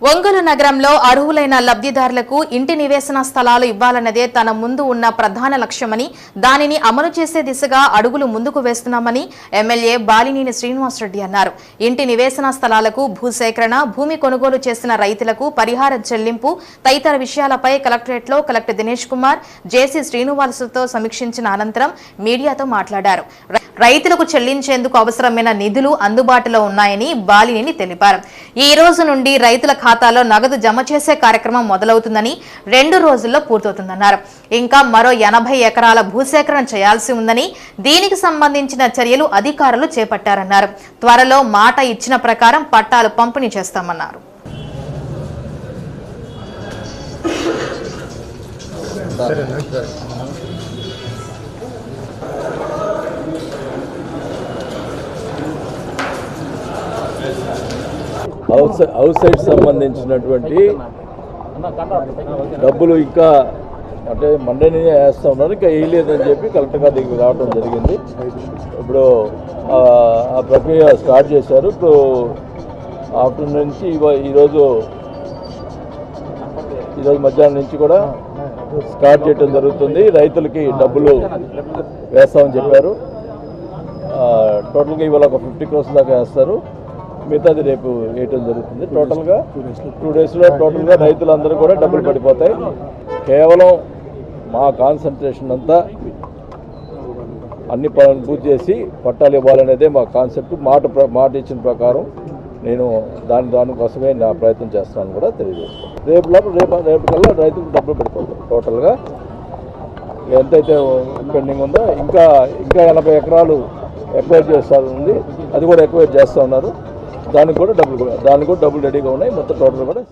ఒంగోలు నగరంలో అర్హులైన లబ్ధిదారులకు ఇంటి నివేశన స్థలాలు ఇవ్వాలన్నదే తన ముందు ఉన్న ప్రధాన లక్ష్యమని దానిని అమలు చేసే దిశగా అడుగులు ముందుకు వేస్తున్నామని ఎమ్మెల్యే బాలినేని శ్రీనివాసరెడ్డి అన్నారు. ఇంటి నివేశన స్థలాలకు భూసేకరణ భూమి కొనుగోలు చేసిన రైతులకు పరిహార చెల్లింపు తదితర విషయాలపై కలెక్టరేట్లో కలెక్టర్ దినేష్ కుమార్ జేసీ శ్రీనివాసులతో సమీక్షించిన అనంతరం మీడియాతో మాట్లాడారు. రైతులకు చెల్లించేందుకు అవసరమైన నిధులు అందుబాటులో ఉన్నాయని బాలినేని తెలిపారు. ఈ రోజు నుండి రైతుల ఖాతాలో నగదు జమ చేసే కార్యక్రమం మొదలవుతుందని రెండు రోజుల్లో పూర్తవుతుందన్నారు. ఇంకా మరో ఎనభై ఎకరాల భూసేకరణ చేయాల్సి ఉందని దీనికి సంబంధించిన చర్యలు అధికారులు చేపట్టారన్నారు. త్వరలో మాట ఇచ్చిన ప్రకారం పట్టాలు పంపిణీ చేస్తామన్నారు. హౌస్ హౌస్ సైడ్ సంబంధించినటువంటి డబ్బులు ఇంకా అంటే మండేనే వేస్తా ఉన్నారు ఇంకా వేయలేదని చెప్పి కలెక్టర్ గారి దగ్గరికి రావడం జరిగింది. ఇప్పుడు ఆ, ప్రక్రియ స్టార్ట్ చేశారు. ఇప్పుడు ఆఫ్టర్నూన్ నుంచి ఈరోజు ఈరోజు మధ్యాహ్నం నుంచి కూడా స్టార్ట్ చేయడం జరుగుతుంది. రైతులకి డబ్బులు వేస్తామని చెప్పారు. టోటల్గా ఇవాళ ఒక ఫిఫ్టీ క్రోర్స్ దాకా వేస్తారు. మిగతాది రేపు వేయటం జరుగుతుంది. టోటల్గా టూ డేస్లో టోటల్గా రైతులందరూ కూడా డబ్బులు పడిపోతాయి. కేవలం మా కాన్సన్ట్రేషన్ అంతా అన్ని పనులు పూర్తి చేసి పట్టాలు ఇవ్వాలనేదే మా కాన్సెప్ట్ మాట మాట ఇచ్చిన ప్రకారం నేను దాని దానికోసమే నా ప్రయత్నం చేస్తాను కూడా తెలియజేస్తాను రేపు లోపల రేపు రేపు కల్లా రైతులకు డబ్బులు పడిపోతాయి టోటల్గా. ఎంతైతే పెండింగ్ ఉందో ఇంకా ఇంకా ఎనభై ఎకరాలు ఎక్వైర్ చేస్తా ఉంది అది కూడా ఎక్వైర్ చేస్తూ ఉన్నారు. దానికి కూడా డబ్బులు కూడా దానికి కూడా డబ్బులు రెడీగా ఉన్నాయి. మొత్తం టోటల్ కూడా